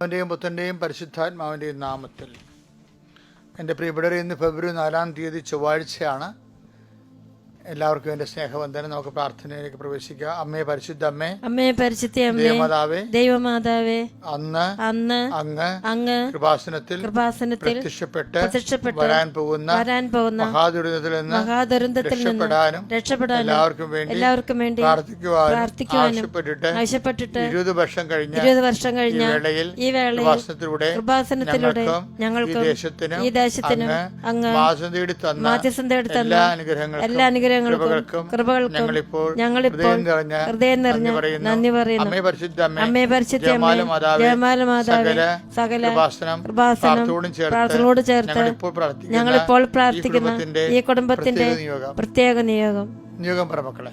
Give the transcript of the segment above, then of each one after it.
അവന്റെയും പുത്തന്റെയും പരിശുദ്ധാത്മാവിന്റെയും നാമത്തിൽ. എന്റെ പ്രിയപ്പെട്ടവരെ ഇന്ന് ഫെബ്രുവരി നാലാം തീയതി ചൊവ്വാഴ്ചയാണ് എല്ലാവർക്കും എന്റെ സ്നേഹവന്ദനം. നമുക്ക് പ്രാർത്ഥനയിലേക്ക് പ്രവേശിക്കാം. അമ്മേ പരിശുദ്ധ അമ്മേ അമ്മേ പരിശുദ്ധ അമ്മേ ദൈവമാതാവേ അന്ന് അന്ന് അങ്ങ് അങ്ങ് കൃപാസനത്തിൽ കൃപാസനത്തിൽ പ്രത്യക്ഷപ്പെട്ട് പ്രത്യക്ഷപ്പെട്ട് വരാൻ പോകുന്ന വരാൻ പോകുന്ന മഹാദുരന്തത്തിൽ നിന്ന് മഹാദുരന്തത്തിൽ രക്ഷപ്പെടാനും രക്ഷപ്പെടാനും എല്ലാവർക്കും വേണ്ടി എല്ലാവർക്കും വേണ്ടി പ്രാർത്ഥിക്കുവാനും പ്രാർത്ഥിക്കുവാനും ആവശ്യപ്പെട്ടിട്ട് ആവശ്യപ്പെട്ടിട്ട് ഇരുപത് വർഷം കഴിഞ്ഞ ഇരുപത് വർഷം ഈ കഴിഞ്ഞ വേളയിൽ ഈ വേളയിൽ കൃപാസനത്തിലൂടെ കൃപാസനത്തിലൂടെ ഞങ്ങൾക്ക് ഈ ദേശത്തിനും അങ്ങ് മാസം തേടി തന്ന എല്ലാ അനുഗ്രഹങ്ങളും എല്ലാ അനുഗ്രഹങ്ങൾക്കും എല്ലാ അനുഗ്രഹങ്ങൾക്കും കൃപകൾക്കും ഞങ്ങളിപ്പോൾ ഹൃദയം നിറഞ്ഞ നന്ദി പറയുന്നു. അമ്മേ പരിശുദ്ധ ജയമാല മാതാവേ, സകല പ്രാർത്ഥനയോടും ചേർത്ത് ഞങ്ങളിപ്പോൾ പ്രാർത്ഥിക്കുന്ന ഈ കുടുംബത്തിന്റെ പ്രത്യേക നിയോഗം. പ്രത്യേക നിയോഗം. നിയോഗം പറ മക്കളെ.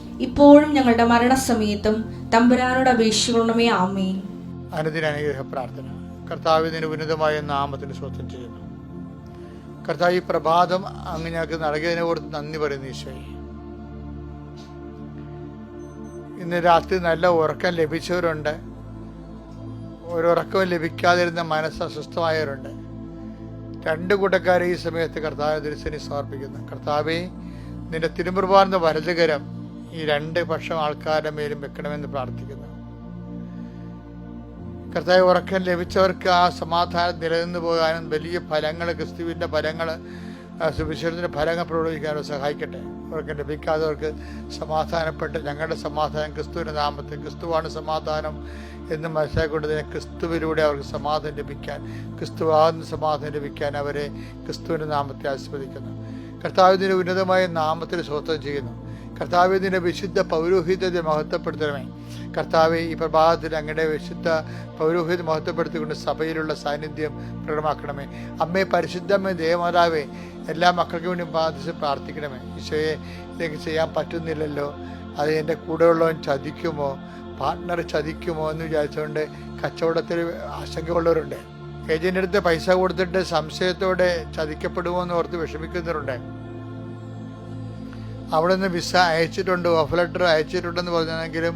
ഇപ്പോഴും ഞങ്ങളുടെ മരണസമയത്തും തമ്പുരാനോട് അപേക്ഷിക്കണമേ ആമേ അനുദിന അനുഗ്രഹ പ്രാർത്ഥന. കർത്താവിന് ഉന്നതമായ നാമത്തിന് സ്വത്വം ചെയ്യുന്നു. കർത്താവ് ഈ പ്രഭാതം അങ്ങ് ഞങ്ങൾക്ക് നൽകിയതിനെ ഓർത്ത് നന്ദി പറയുന്നു ഈശോയെ. ഇന്ന് രാത്രി നല്ല ഉറക്കം ലഭിച്ചവരുണ്ട്. ഒരുറക്കവും ലഭിക്കാതിരുന്ന മനസ്സ് അസ്വസ്ഥമായവരുണ്ട്. രണ്ട് കൂട്ടക്കാരെ ഈ സമയത്ത് കർത്താവ് തിരുസനി സമർപ്പിക്കുന്നു. കർത്താവെ നിന്റെ തിരുമുറുപാർന്ന വലതുകരം ഈ രണ്ട് പക്ഷം ആൾക്കാരുടെ മേലും വെക്കണമെന്ന് പ്രാർത്ഥിക്കുന്നു. കർത്താവ് ഉറക്കം ലഭിച്ചവർക്ക് ആ സമാധാനം നിലനിന്ന് പോകാനും വലിയ ഫലങ്ങൾ ക്രിസ്തുവിന്റെ ഫലങ്ങൾ സുവിശേഷത്തിന്റെ ഫലങ്ങൾ പ്രകടിപ്പിക്കാനും സഹായിക്കട്ടെ. ഉറക്കം ലഭിക്കാത്തവർക്ക് സമാധാനപ്പെട്ട് ഞങ്ങളുടെ സമാധാനം ക്രിസ്തുവിന്റെ നാമത്തിൽ ക്രിസ്തുവാണ് സമാധാനം എന്ന് മനസ്സിലാക്കിക്കൊണ്ടതിനെ ക്രിസ്തുവിലൂടെ അവർക്ക് സമാധാനം ലഭിക്കാൻ ക്രിസ്തുവാകുന്ന സമാധാനം ലഭിക്കാൻ അവരെ ക്രിസ്തുവിന്റെ നാമത്തെ ആസ്വദിക്കുന്നു കർത്താവിന്റെ ഉന്നതമായ നാമത്തിൽ സ്വത്വം ചെയ്യുന്നു. കർത്താവിന്റെ വിശുദ്ധ പൗരോഹിത്യത്തെ മഹത്വപ്പെടുത്തണമേ. കർത്താവ് ഈ പ്രഭാതത്തിൽ അങ്ങയുടെ വിശുദ്ധ പൗരോഹിത്യം മഹത്വപ്പെടുത്തിക്കൊണ്ട് സഭയിലുള്ള സാന്നിധ്യം പ്രകടമാക്കണമേ. അമ്മേ പരിശുദ്ധമേ ദേവമാതാവേ എല്ലാ മക്കൾക്കും വേണ്ടി ബാധിച്ച് പ്രാർത്ഥിക്കണമേ. ഈശോയെ ഇതൊക്കെ ചെയ്യാൻ പറ്റുന്നില്ലല്ലോ. അത് എന്റെ കൂടെയുള്ളവൻ ചതിക്കുമോ? പാർട്ട്ണർ ചതിക്കുമോ എന്ന് വിചാരിച്ചുകൊണ്ട് കച്ചവടത്തിൽ ആശങ്കയുള്ളവരുണ്ട്. ഏജന്റെ അടുത്ത് പൈസ കൊടുത്തിട്ട് സംശയത്തോടെ ചതിക്കപ്പെടുമോ എന്ന് ഓർത്ത് വിഷമിക്കുന്നവരുണ്ട്. അവിടെ നിന്ന് വിസ അയച്ചിട്ടുണ്ട് ഓഫ് ലെറ്റർ അയച്ചിട്ടുണ്ടെന്ന് പറഞ്ഞാണെങ്കിലും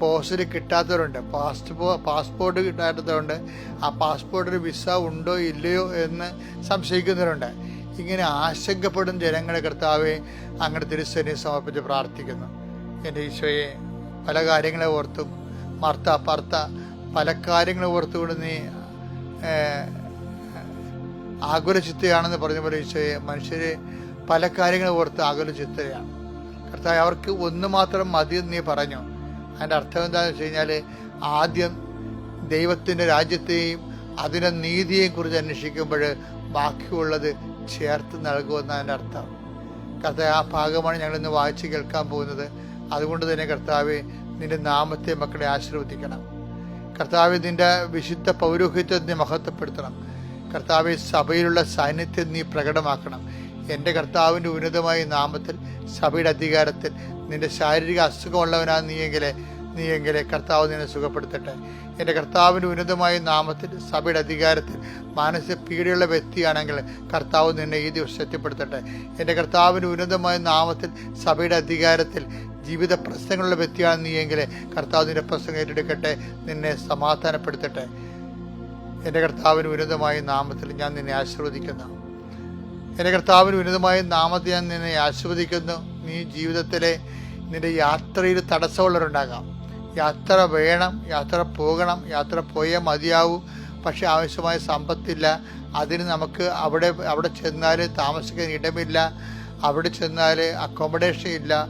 പോസ്റ്റിൽ കിട്ടാത്തവരുണ്ട്. പാസ്പോ പാസ്പോർട്ട് കിട്ടാത്തതുകൊണ്ട് ആ പാസ്പോർട്ടിൽ വിസ ഉണ്ടോ ഇല്ലയോ എന്ന് സംശയിക്കുന്നവരുണ്ട്. ഇങ്ങനെ ആശങ്കപ്പെടുന്ന ജനങ്ങളെ കർത്താവെ അങ്ങനെ തിരുസേനയെ സമർപ്പിച്ച് പ്രാർത്ഥിക്കുന്നു. എന്റെ ഈശോയെ പല കാര്യങ്ങളെ ഓർത്തും മർത്ത പർത്ത പല കാര്യങ്ങളെ ഓർത്തുകൊണ്ട് നീ ആകുലചിത്തയാണെന്ന് ആകുല ചിത്തയാണെന്ന് പറഞ്ഞ പോലെ ഈശോയെ മനുഷ്യര് പല കാര്യങ്ങൾ ഓർത്ത് ആകുല ചിത്തയാണ് കർത്താവ് അവർക്ക് ഒന്ന് മാത്രം മതി നീ പറഞ്ഞു. അതിന്റെ അർത്ഥം എന്താണെന്ന് വെച്ച് കഴിഞ്ഞാൽ ആദ്യം ദൈവത്തിന്റെ രാജ്യത്തെയും അതിന്റെ നീതിയെയും കുറിച്ച് അന്വേഷിക്കുമ്പോൾ ബാക്കിയുള്ളത് ചേർത്ത് നൽകുമെന്നാണ് അതിന്റെ അർത്ഥം. കർത്താവ് ആ ഭാഗമാണ് ഞങ്ങളിന്ന് വായിച്ച് കേൾക്കാൻ പോകുന്നത്. അതുകൊണ്ട് തന്നെ കർത്താവ് നിന്റെ നാമത്തെ മക്കളെ ആശീർവദിക്കണം. കർത്താവ് നിന്റെ വിശുദ്ധ പൗരോഹിത്യത്തെ മഹത്വപ്പെടുത്തണം. കർത്താവ് സഭയിലുള്ള സാന്നിധ്യം നീ പ്രകടമാക്കണം. എന്റെ കർത്താവിന്റെ ഉന്നതമായ നാമത്തിൽ സഭയുടെ അധികാരത്തിൽ നിന്റെ ശാരീരിക അസുഖമുള്ളവനാണ് നീയെങ്കിലെ നീയെങ്കിലെ കർത്താവ് നിന്നെ സുഖപ്പെടുത്തട്ടെ. എന്റെ കർത്താവിന്റെ ഉന്നതമായ നാമത്തിൽ സഭയുടെ അധികാരത്തിൽ മാനസിക പീഡയുള്ള വ്യക്തിയാണെങ്കിൽ കർത്താവ് നിന്നെ ഈ ദിവസം ശക്തിപ്പെടുത്തട്ടെ. എന്റെ കർത്താവിന്റെ ഉന്നതമായ നാമത്തിൽ സഭയുടെ അധികാരത്തിൽ ജീവിത പ്രശ്നങ്ങളുള്ള വ്യക്തിയാണ് നീയെങ്കിൽ കർത്താവ് നിന്റെ പ്രശ്നം ഏറ്റെടുക്കട്ടെ നിന്നെ സമാധാനപ്പെടുത്തട്ടെ. എന്റെ കർത്താവിന് ഉന്നതമായ നാമത്തിൽ ഞാൻ നിന്നെ ആശീർവദിക്കുന്നു. എന്റെ കർത്താവിന് ഉന്നതമായ നാമത്തെ ഞാൻ നിന്നെ ആസ്വദിക്കുന്നു നീ ജീവിതത്തിലെ നിന്റെ യാത്രയിൽ തടസ്സമുള്ളവരുണ്ടാകാം. യാത്ര വേണം യാത്ര പോകണം യാത്ര പോയേ മതിയാവൂ. പക്ഷെ ആവശ്യമായ സമ്പത്തില്ല. അതിന് നമുക്ക് അവിടെ അവിടെ ചെന്നാൽ താമസിക്കാൻ ഇടമില്ല. അവിടെ ചെന്നാൽ അക്കോമഡേഷൻ ഇല്ല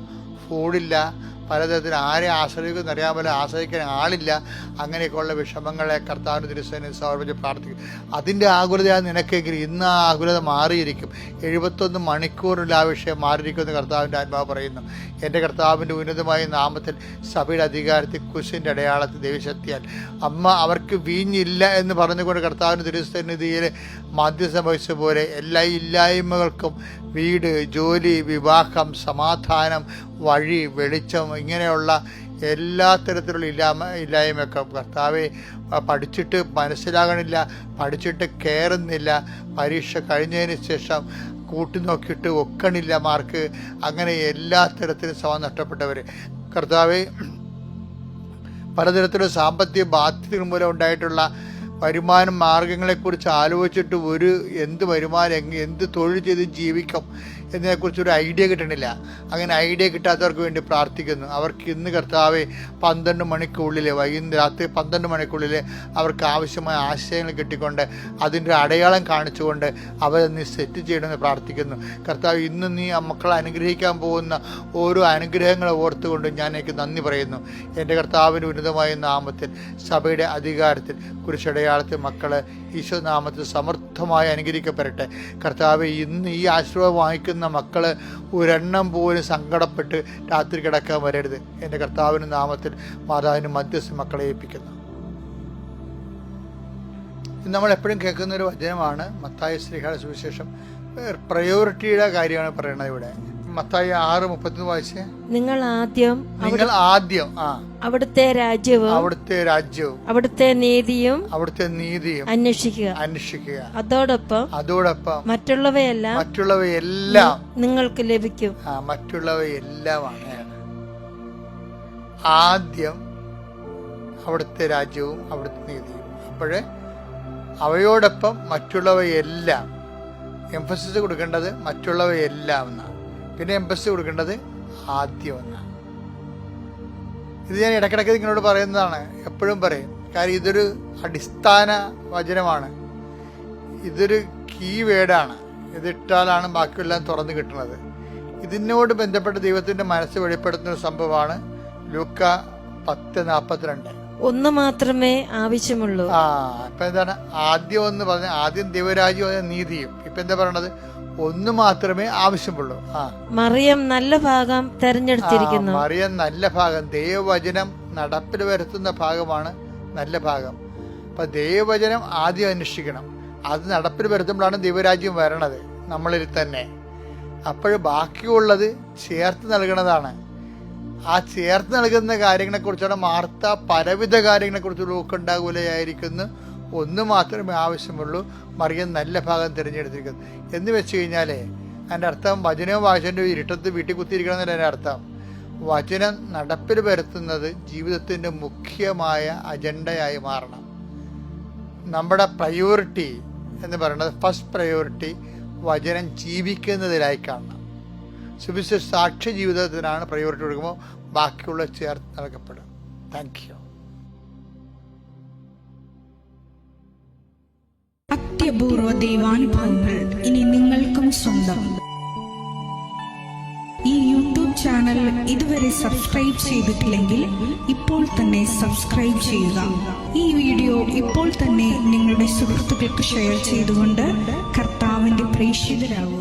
ഫുഡില്ല പലതരത്തിൽ ആരെ ആശ്രയിക്കുമെന്ന് അറിയാൻ പോലെ ആശ്രയിക്കാൻ ആളില്ല. അങ്ങനെയൊക്കെയുള്ള വിഷമങ്ങളെ കർത്താവിന് തിരുസേനെ സമർപ്പിച്ച് പ്രാർത്ഥിക്കും അതിന്റെ ആകുലതയാണ് നിനക്കെങ്കിൽ ഇന്ന് ആ ആകുലത മാറിയിരിക്കും. എഴുപത്തൊന്ന് മണിക്കൂറിൽ ആ വിഷയം മാറിയിരിക്കുമെന്ന് കർത്താവിന്റെ ആത്മാവ് പറയുന്നു. എന്റെ കർത്താവിന്റെ ഉന്നതമായ നാമത്തിൽ സഭയുടെ അധികാരത്തിൽ കുശിന്റെ അടയാളത്തിൽ ദേവിശക്തിയാൽ. അമ്മ അവർക്ക് വീഞ്ഞില്ല എന്ന് പറഞ്ഞുകൊണ്ട് കർത്താവിന്റെ തിരുസന്നിധിയിൽ മധ്യസ്ഥം വഹിച്ച പോലെ എല്ലാ ഇല്ലായ്മകൾക്കും വീട് ജോലി വിവാഹം സമാധാനം വഴി വെളിച്ചം ഇങ്ങനെയുള്ള എല്ലാ തരത്തിലുള്ള ഇല്ലായ്മ ഇല്ലായ്മയൊക്കെ കർത്താവെ പഠിച്ചിട്ട് മനസ്സിലാകണില്ല പഠിച്ചിട്ട് കയറുന്നില്ല പരീക്ഷ കഴിഞ്ഞതിന് ശേഷം കൂട്ടി നോക്കിയിട്ട് ഒക്കണില്ല മാർക്ക്. അങ്ങനെ എല്ലാ തരത്തിലും സമം നഷ്ടപ്പെട്ടവർ കർത്താവെ പലതരത്തിലുള്ള സാമ്പത്തിക ബാധ്യതകൾ മൂലം ഉണ്ടായിട്ടുള്ള വരുമാന മാർഗങ്ങളെക്കുറിച്ച് ആലോചിച്ചിട്ട് ഒരു എന്ത് വരുമാനം എന്ത് തൊഴിൽ ചെയ്ത് ജീവിക്കും? എന്നതിനെക്കുറിച്ച് ഒരു ഐഡിയ കിട്ടണില്ല. അങ്ങനെ ഐഡിയ കിട്ടാത്തവർക്ക് വേണ്ടി പ്രാർത്ഥിക്കുന്നു. അവർക്ക് ഇന്ന് കർത്താവെ പന്ത്രണ്ട് മണിക്കുള്ളിൽ വൈകുന്നേരം രാത്രി പന്ത്രണ്ട് മണിക്കുള്ളിൽ അവർക്ക് ആവശ്യമായ ആശയങ്ങൾ കിട്ടിക്കൊണ്ട് അതിന്റെ അടയാളം കാണിച്ചുകൊണ്ട് അവരെ നീ സെറ്റ് ചെയ്യണമെന്ന് പ്രാർത്ഥിക്കുന്നു. കർത്താവ് ഇന്ന് നീ ആ മക്കളെ അനുഗ്രഹിക്കാൻ പോകുന്ന ഓരോ അനുഗ്രഹങ്ങളെ ഓർത്തുകൊണ്ട് ഞാൻ എനിക്ക് നന്ദി പറയുന്നു. എന്റെ കർത്താവിന്റെ ഉന്നതമായ നാമത്തിൽ സഭയുടെ അധികാരത്തിൽ കുരിശടയാളത്തിൽ മക്കളെ ഈശോ നാമത്തിൽ സമർത്ഥമായി അനുഗ്രഹിക്കപ്പെടട്ടെ. കർത്താവ് ഇന്ന് ഈ ആശീർവാദം വാങ്ങിക്കുന്ന മക്കൾ ഒരെണ്ണം പോലും സങ്കടപ്പെട്ട് രാത്രി കിടക്കാൻ വരരുത്. എന്റെ കർത്താവിന്റെ നാമത്തിൽ മാതാവിന് മധ്യസ്ഥ മക്കളെ ഏൽപ്പിക്കുന്നു. നമ്മൾ എപ്പോഴും കേൾക്കുന്ന ഒരു വചനമാണ്. മത്തായ ശ്രീഹാര സുവിശേഷം പ്രയോറിറ്റിയുടെ കാര്യമാണ് പറയുന്നത് ഇവിടെ. മത്തായി ആറ് മുപ്പത്തി വായിച്ചേ? നിങ്ങൾ ആദ്യം നിങ്ങൾ ആദ്യം ആ. അവിടുത്തെ രാജ്യവും അവിടുത്തെ രാജ്യവും അവിടുത്തെ നീതിയും അവിടുത്തെ നീതിയും അന്വേഷിക്കുക. അന്വേഷിക്കുക. അതോടൊപ്പം അതോടൊപ്പം മറ്റുള്ളവയെല്ലാം മറ്റുള്ളവയെല്ലാം നിങ്ങൾക്ക് ലഭിക്കും. ആ മറ്റുള്ളവയെല്ലാം അങ്ങനെയാണ് ആദ്യം അവിടുത്തെ രാജ്യവും അവിടുത്തെ നീതിയും. അപ്പോഴേ അവയോടൊപ്പം മറ്റുള്ളവയെല്ലാം എംഫസിസ് കൊടുക്കേണ്ടത് മറ്റുള്ളവയെല്ലാം എന്നാണ്. പിന്നെ എംബസി കൊടുക്കേണ്ടത് ആദ്യം എന്നാണ് ഇത് ഞാൻ ഇടയ്ക്കിടയ്ക്ക് നിങ്ങളോട് പറയുന്നതാണ്. എപ്പോഴും പറയും. കാര്യം ഇതൊരു അടിസ്ഥാന വചനമാണ്. ഇതൊരു കീ വേഡാണ് ഇതിട്ടാലാണ് ബാക്കിയെല്ലാം തുറന്നു കിട്ടുന്നത്. ഇതിനോട് ബന്ധപ്പെട്ട് ദൈവത്തിന്റെ മനസ്സ് വെളിപ്പെടുത്തുന്ന ഒരു സംഭവമാണ് ലൂക്ക പത്ത് നാൽപ്പത്തിരണ്ട് ഒന്ന് മാത്രമേ ആവശ്യമുള്ളൂ. ആ ഇപ്പൊ എന്താണ്? ആദ്യം ഒന്ന് പറഞ്ഞ ആദ്യം ദൈവരാജ്യം നീതിയും. ഇപ്പൊ എന്താ പറയണത്? ഒന്ന് മാത്രമേ ആവശ്യമുള്ളൂ. ആ. മറിയം നല്ല ഭാഗം തെരഞ്ഞെടുത്തിരിക്കുന്നു. ആ, മറിയം നല്ല ഭാഗം. ദൈവവചനം നടപ്പിൽ വരുത്തുന്ന ഭാഗമാണ് നല്ല ഭാഗം. അപ്പൊ ദൈവവചനം ആദ്യം അന്വേഷിക്കണം. അത് നടപ്പിൽ വരുത്തുമ്പോഴാണ് ദൈവരാജ്യം വരണത് നമ്മളിൽ തന്നെ. അപ്പോൾ ബാക്കിയുള്ളത് ചേർത്ത് നൽകണതാണ്. ആ ചേർത്ത് നൽകുന്ന കാര്യങ്ങളെക്കുറിച്ചാണ് വാർത്ത പലവിധ കാര്യങ്ങളെക്കുറിച്ച് ഊക്കുണ്ടാകൂലയായിരിക്കുന്നു ഒന്ന് മാത്രമേ ആവശ്യമുള്ളൂ. മറിയം നല്ല ഭാഗം തിരഞ്ഞെടുത്തിരിക്കുന്നു എന്ന് വെച്ച് കഴിഞ്ഞാലേ അതിന്റെ അർത്ഥം വചനവും വാചന്റെ ഇരുട്ടത്ത് വീട്ടിൽ കുത്തിയിരിക്കണം എന്നല്ല എന്റെ അർത്ഥം. വചനം നടപ്പിൽ വരുത്തുന്നത് ജീവിതത്തിന്റെ മുഖ്യമായ അജണ്ടയായി മാറണം. നമ്മുടെ പ്രയോറിറ്റി എന്ന് പറയുന്നത് ഫസ്റ്റ് പ്രയോറിറ്റി വചനം ജീവിക്കുന്നതിലായി കാണണം. സുവിശേഷ സാക്ഷ്യ ജീവിതത്തിനാണ് പ്രയോറിറ്റി കൊടുക്കുമ്പോൾ ബാക്കിയുള്ള ചേർത്ത് നൽകപ്പെടും താങ്ക് യു അത്യപൂർവ ദൈവാനുഭവങ്ങൾ ഇനി നിങ്ങൾക്കും സ്വന്തം. ഈ യൂട്യൂബ് ചാനൽ ഇതുവരെ സബ്സ്ക്രൈബ് ചെയ്തിട്ടില്ലെങ്കിൽ ഇപ്പോൾ തന്നെ സബ്സ്ക്രൈബ് ചെയ്യുക. ഈ വീഡിയോ ഇപ്പോൾ തന്നെ നിങ്ങളുടെ സുഹൃത്തുക്കൾക്ക് ഷെയർ ചെയ്തുകൊണ്ട് കർത്താവിന്റെ പ്രേക്ഷിതരാകുക.